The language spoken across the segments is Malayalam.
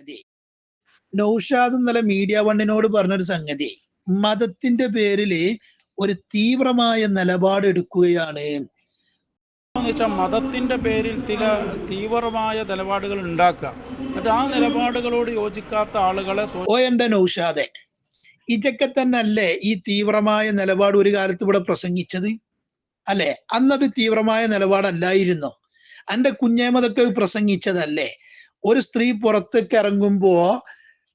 സംഗതി. നൗഷാദ് ഇന്നലെ മീഡിയ വണ്ണിനോട് പറഞ്ഞൊരു സംഗതി. മതത്തിന്റെ പേരിൽ ഒരു തീവ്രമായ നിലപാട് എടുക്കുകയാണ്. എന്ന് വെച്ചാൽ മതത്തിന്റെ പേരിൽ ചില തീവ്രമായ നിലപാടുകൾ ഉണ്ടാക്കുക. എന്നിട്ട് ആ നിലപാടുകളോട് യോജിക്കാത്ത ആളുകളെ ഓ എന്റെ നൗഷാദെ. ഇതൊക്കെ തന്നെ അല്ലേ ഈ തീവ്രമായ നിലപാട് ഒരു കാലത്ത് ഇവിടെ പ്രസംഗിച്ചത്? അല്ലെ? അന്നത് തീവ്രമായ നിലപാടല്ലായിരുന്നോ? എന്റെ കുഞ്ഞേമതൊക്കെ പ്രസംഗിച്ചതല്ലേ? ഒരു സ്ത്രീ പുറത്തേക്ക് ഇറങ്ങുമ്പോ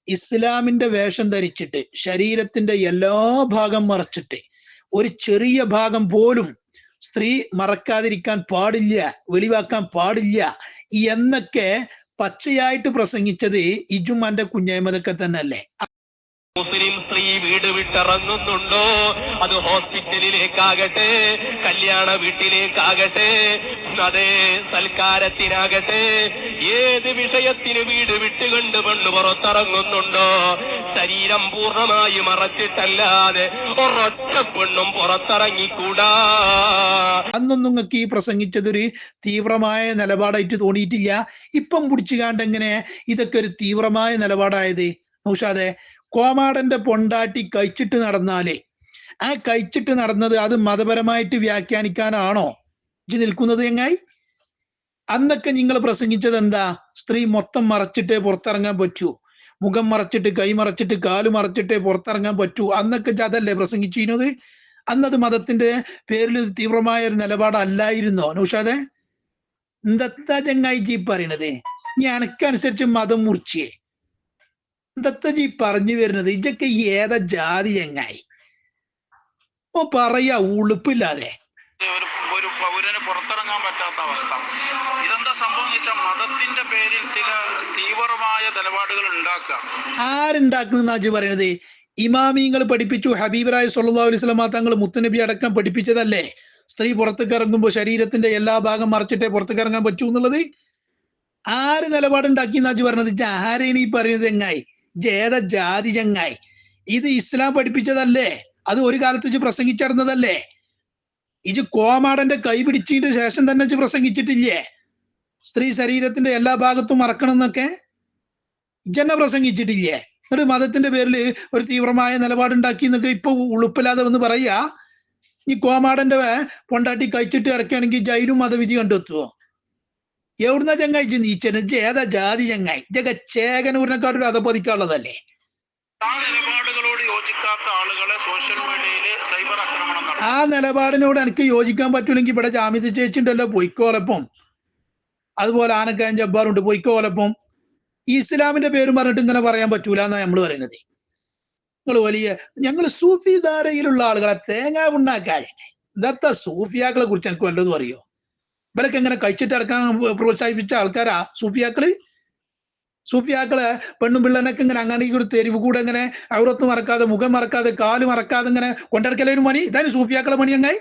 ഇസ്ലാമിന്റെ വേഷം ധരിച്ചിട്ട് ശരീരത്തിന്റെ എല്ലാ ഭാഗം മറച്ചിട്ട് ഒരു ചെറിയ ഭാഗം പോലും സ്ത്രീ മറക്കാതിരിക്കാൻ പാടില്ല വെളിവാക്കാൻ പാടില്ല എന്നൊക്കെ പച്ചയായിട്ട് പ്രസംഗിച്ചത് ഇജുമാന്റെ കുഞ്ഞേമതൊക്കെ തന്നെ അല്ലേ മുസ്ലിം സ്ത്രീ വീട് വിട്ടിറങ്ങുന്നുണ്ടോ? അത് ഹോസ്പിറ്റലിലേക്കാകട്ടെ കല്യാണ വീട്ടിലേക്കാകട്ടെ അതേ സൽക്കാരത്തിനാകട്ടെ ഏത് വിഷയത്തിന് വീട് വിട്ടുകൊണ്ട് പെണ്ണു പുറത്തിറങ്ങുന്നുണ്ടോ? ശരീരം പൂർണമായി മറച്ചിട്ടല്ലാതെ ഒരൊറ്റ പെണ്ണും പുറത്തിറങ്ങിക്കൂടാ. അന്നൊന്നും ഈ പ്രസംഗിച്ചതൊരു തീവ്രമായ നിലപാടായിട്ട് തോന്നിയിട്ടില്ല. ഇപ്പം പിടിച്ചുകാണ്ടെങ്ങനെ ഇതൊക്കെ ഒരു തീവ്രമായ നിലപാടായത്? നൗഷാദെ കോമാടന്റെ പൊണ്ടാട്ടി കഴിച്ചിട്ട് നടന്നാലേ? ആ കഴിച്ചിട്ട് നടന്നത് അത് മതപരമായിട്ട് വ്യാഖ്യാനിക്കാനാണോ? ഇജ്ജ് നിൽക്കുന്നത് എങ്ങായി? അന്നൊക്കെ നിങ്ങൾ പ്രസംഗിച്ചത് എന്താ? സ്ത്രീ മൊത്തം മറച്ചിട്ടേ പുറത്തിറങ്ങാൻ പറ്റൂ. മുഖം മറച്ചിട്ട് കൈ മറച്ചിട്ട് കാൽ മറച്ചിട്ടേ പുറത്തിറങ്ങാൻ പറ്റൂ. അന്നൊക്കെ അതല്ലേ പ്രസംഗിച്ചിരുന്നത് അന്നത് മതത്തിന്റെ പേരിൽ തീവ്രമായ ഒരു നിലപാടല്ലായിരുന്നോ? നൗഷാദെ? എന്താ ചങ്ങായി ജീ പറയണത്? ഇനി എനക്കനുസരിച്ച് മതം മുറിച്ചേ. എന്താ ജി പറഞ്ഞു വരുന്നത് ഇതൊക്കെ ഏതാ ജാതി ചങ്ങായി? ഓ പറയാ ഉളുപ്പില്ലാതെ. ഒരു പൗരന് പുറത്തിറങ്ങാൻ പറ്റാത്ത അവസ്ഥ. ഇതെന്താ സംഭവം വെച്ചാൽ മതത്തിന്റെ പേരിൽ ചില തീവ്രമായ നിലപാടുകൾ ഉണ്ടാക്കുക. ആരുണ്ടാക്കുന്ന അജു പറയണത്? ഇമാമിങ്ങൾ പഠിപ്പിച്ചു ഹബീബറായ സല്ലല്ലാഹു അലൈഹി വസല്ലമ തങ്ങൾ മുത്തനബി അടക്കം പഠിപ്പിച്ചതല്ലേ? സ്ത്രീ പുറത്തേക്ക് ഇറങ്ങുമ്പോൾ ശരീരത്തിന്റെ എല്ലാ ഭാഗം മറിച്ചിട്ടേ പുറത്തേക്ക് ഇറങ്ങാൻ പറ്റൂ എന്നുള്ളത്? ആര് നിലപാടുണ്ടാക്കി എന്നാ പറഞ്ഞത് ആരെയാണ് ഈ പറയുന്നത് ചങ്ങായി? ജേത ജാതി ചങ്ങായി ഇത് ഇസ്ലാം പഠിപ്പിച്ചതല്ലേ? അത് ഒരു കാലത്ത് ഇച്ച് പ്രസംഗിച്ചിരുന്നതല്ലേ ഇജ് കോമാടന്റെ കൈ പിടിച്ചിട്ട് ശേഷം തന്നെ ഇച്ച് പ്രസംഗിച്ചിട്ടില്ലേ? സ്ത്രീ ശരീരത്തിന്റെ എല്ലാ ഭാഗത്തും മറക്കണം എന്നൊക്കെ? ഇജന്നെ പ്രസംഗിച്ചിട്ടില്ലേ? ഒരു മതത്തിന്റെ പേരിൽ ഒരു തീവ്രമായ നിലപാടുണ്ടാക്കി എന്നൊക്കെ ഇപ്പൊ ഉളുപ്പില്ലാതെ വന്ന് പറയാ. ഈ കോമാടന്റെ പൊണ്ടാട്ടി കഴിച്ചിട്ട് കിടക്കുകയാണെങ്കിൽ ജയിലും മതവിധി കണ്ടെത്തുവോ? എവിടുന്ന ചങ്ങായി? ചിന്തിച്ചു നീച്ചന് ഏതാ ജാതി ചങ്ങായി? ഇതൊക്കെ ചേകനൂരിനെക്കാട്ടൊരു അതപ്പതിക്കാനുള്ളതല്ലേ ആ നിലപാടുകളോട് യോജിക്കാത്ത ആളുകളെ സോഷ്യൽ മീഡിയയിൽ സൈബർ ആക്രമണം ആ നിലപാടിനോട് എനിക്ക് യോജിക്കാൻ പറ്റൂലെങ്കിൽ ഇവിടെ ജാമ്യത്തിൽ ചേച്ചിണ്ടല്ലോ പൊയ്ക്കോലപ്പം. അതുപോലെ ആനക്കാൻ ജബ്ബാറുണ്ട് പൊയ്ക്കോലപ്പം. ഇസ്ലാമിന്റെ പേരും പറഞ്ഞിട്ട് ഇങ്ങനെ പറയാൻ പറ്റൂല എന്നാ നമ്മൾ പറയുന്നത്. നിങ്ങൾ വലിയ ഞങ്ങൾ സൂഫി ധാരയിലുള്ള ആളുകളെ തേങ്ങ ഉണ്ടാക്കാൻ ഇതത്തെ സൂഫിയാക്കളെ കുറിച്ച് എനിക്ക് വല്ലതും അറിയോ? ഇവരൊക്കെ എങ്ങനെ കഴിച്ചിട്ട് ഇറക്കാൻ പ്രോത്സാഹിപ്പിച്ച ആൾക്കാരാ? സൂഫിയാക്കൾ? സൂഫിയാക്കൾ പെണ്ണും പിള്ളേനൊക്കെ ഇങ്ങനെ അങ്ങനെ ഒരു തെരുവ് കൂടെ ഇങ്ങനെ ഔറത്ത് മറക്കാതെ മുഖം മറക്കാതെ കാൽ മറക്കാതെ ഇങ്ങനെ കൊണ്ടിടക്കലൊരു മണി ഇതാണ് സൂഫിയാക്കളെ മണി അങ്ങായി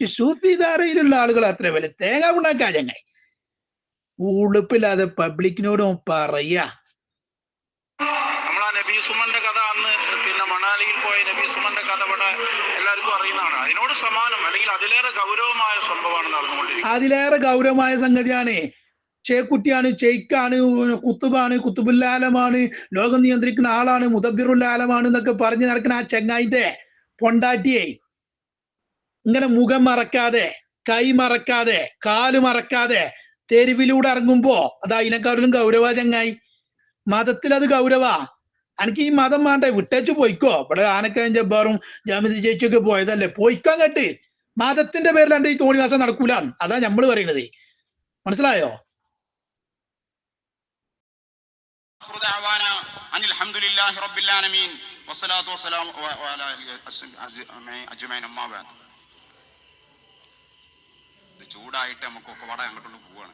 ഈ സൂഫി ധാരയിലുള്ള ആളുകൾ അത്ര വില തേങ്ങ ഉണ്ടാക്കാ ഞങ്ങൾ ഉളുപ്പില്ലാതെ പബ്ലിക്കിനോട് പറയാ സുമന്റെ കഥ അന്ന് പിന്നെ മണാലിയിൽ പോയ നബി സുമന്റെ കഥ ഇവിടെ എല്ലാവർക്കും അറിയുന്നതാണ്. അതിനോട് സമാനം അല്ലെങ്കിൽ അതിലേറെ ഗൗരവമായ സംഭവമാണ് നടന്നുകൊണ്ടിരിക്കുന്നത്. അതിലേറെ ഗൗരവമായ സംഗതിയാണ്. ചേക്കുട്ടിയാണ് ചെയ്ക്കാണ് കുത്തുബാണ് കുത്തുബുല്ലാലമാണ് ലോകം നിയന്ത്രിക്കുന്ന ആളാണ് മുദബിറുല്ലാലമാണ് എന്നൊക്കെ പറഞ്ഞ് നടക്കുന്ന ആ ചെങ്ങായിന്റെ പൊണ്ടാറ്റിയെ ഇങ്ങനെ മുഖം മറക്കാതെ കൈ മറക്കാതെ കാൽ മറക്കാതെ തെരുവിലൂടെ ഇറങ്ങുമ്പോ അത് അതിനെക്കാട്ടിലും ഗൗരവ ചങ്ങായി. മതത്തിൽ അത് ഗൗരവാ. അനക്ക് ഈ മതം വേണ്ടേ? വിട്ടേച്ചു പോയിക്കോ. ഇവിടെ ആനക്കഴിഞ്ഞ ജബ്ബാറും ജാമിതി ചേച്ചിയൊക്കെ പോയതല്ലേ? പോയിക്കാൻ കേട്ടി മതത്തിന്റെ പേരിൽ എന്റെ ഈ തോണിവാസം നടക്കൂല. അതാ നമ്മൾ പറയണത്. മനസ്സിലായോ? ചൂടായിട്ട് നമുക്കൊക്കെ വട അങ്ങോട്ടുള്ള പോവാണ്.